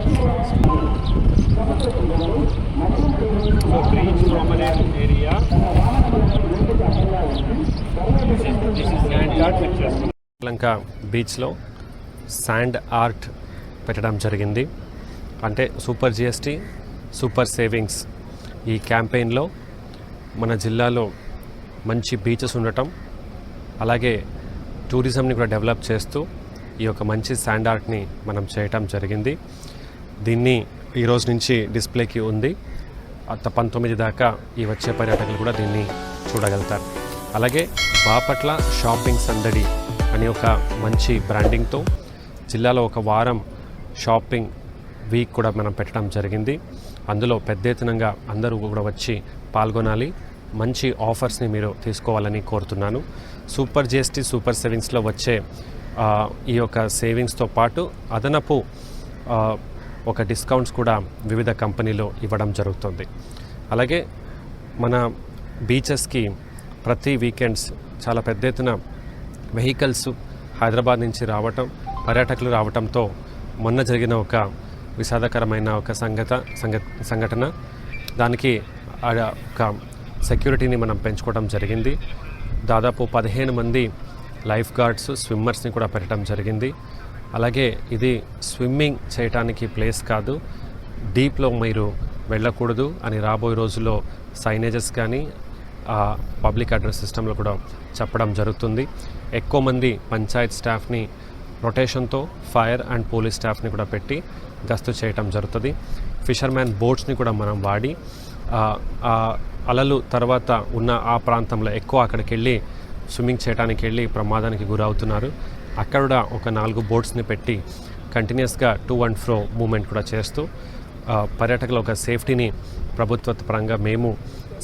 So beach promenade area. This is, this is sand art pictures. లంక బీచ్లో sand art పెట్టడం జరిగింది అంటే super GST super savings ఈ క్యాంపెయిన్లో మన జిల్లాలో మంచి బీచెస్ ఉండటం అలాగే టూరిజంని కూడా డెవలప్ చేస్తూ ఈ యొక్క మంచి శాండ్ ఆర్ట్ని మనం చేయటం జరిగింది దీన్ని ఈరోజు నుంచి డిస్ప్లేకి ఉంది. అత్త పంతొమ్మిది దాకా ఈ వచ్చే పర్యాటకులు కూడా దీన్ని చూడగలుగుతారు. అలాగే బాపట్ల షాపింగ్ సందడి అనే ఒక మంచి బ్రాండింగ్తో జిల్లాలో ఒక వారం షాపింగ్ వీక్ కూడా మనం పెట్టడం జరిగింది. అందులో పెద్ద ఎత్తునంగా అందరూ కూడా వచ్చి పాల్గొనాలి. మంచి ఆఫర్స్ని మీరు తీసుకోవాలని కోరుతున్నాను. సూపర్ జిఎస్టీ సూపర్ సేవింగ్స్లో వచ్చే ఈ యొక్క సేవింగ్స్తో పాటు అదనపు ఒక డిస్కౌంట్స్ కూడా వివిధ కంపెనీలో ఇవ్వడం జరుగుతుంది. అలాగే మన బీచెస్కి ప్రతి వీకెండ్స్ చాలా పెద్ద ఎత్తున వెహికల్స్ హైదరాబాద్ నుంచి రావటం పర్యాటకులు రావటంతో మొన్న జరిగిన ఒక విషాదకరమైన ఒక సంగత సంగ సంఘటన. దానికి ఒక సెక్యూరిటీని మనం పెంచుకోవడం జరిగింది. దాదాపు పదిహేను మంది లైఫ్ గార్డ్స్ స్విమ్మర్స్ని కూడా పెట్టడం జరిగింది. అలాగే ఇది స్విమ్మింగ్ చేయటానికి ప్లేస్ కాదు. డీప్లో మీరు వెళ్ళకూడదు అని రాబోయే రోజుల్లో సైనేజెస్ కానీ పబ్లిక్ అడ్రస్ సిస్టంలో కూడా చెప్పడం జరుగుతుంది. ఎక్కువ మంది పంచాయత్ స్టాఫ్ని రొటేషన్తో ఫైర్ అండ్ పోలీస్ స్టాఫ్ని కూడా పెట్టి గస్తు చేయటం జరుగుతుంది. ఫిషర్మ్యాన్ బోట్స్ని కూడా మనం వాడి ఆ, అలలు తర్వాత ఉన్న ఆ ప్రాంతంలో ఎక్కువ అక్కడికి వెళ్ళి స్విమ్మింగ్ చేయడానికి వెళ్ళి ప్రమాదానికి గురవుతున్నారు. అక్కడ ఒక నాలుగు బోట్స్ని పెట్టి కంటిన్యూస్గా టూ అండ్ ఫ్రో మూమెంట్ కూడా చేస్తూ పర్యాటకుల ఒక సేఫ్టీని ప్రభుత్వ పరంగా మేము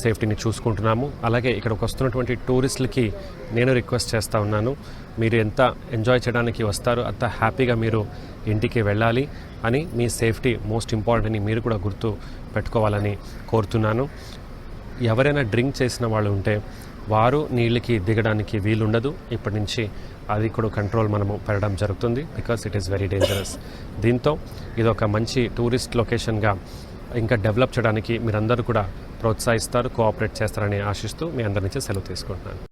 సేఫ్టీని చూసుకుంటున్నాము. అలాగే ఇక్కడికి వస్తున్నటువంటి టూరిస్టులకి నేను రిక్వెస్ట్ చేస్తూ ఉన్నాను మీరు ఎంత ఎంజాయ్ చేయడానికి వస్తారో అంత హ్యాపీగా మీరు ఇంటికి వెళ్ళాలి అని మీ సేఫ్టీ మోస్ట్ ఇంపార్టెంట్ అని మీరు కూడా గుర్తు పెట్టుకోవాలని కోరుతున్నాను. ఎవరైనా డ్రింక్ చేసిన వాళ్ళు ఉంటే వారు నీళ్ళకి దిగడానికి వీలుండదు. ఇప్పటి నుంచి అది కూడా కంట్రోల్ మనము పెట్టడం జరుగుతుంది. Because it is very dangerous దీంతో ఇది ఒక మంచి టూరిస్ట్ లొకేషన్గా ఇంకా డెవలప్ చేయడానికి మీరందరూ కూడా ప్రోత్సహిస్తారు కోఆపరేట్ చేస్తారని ఆశిస్తూ మీ అందరి నుంచి సెలవు తీసుకుంటున్నాను.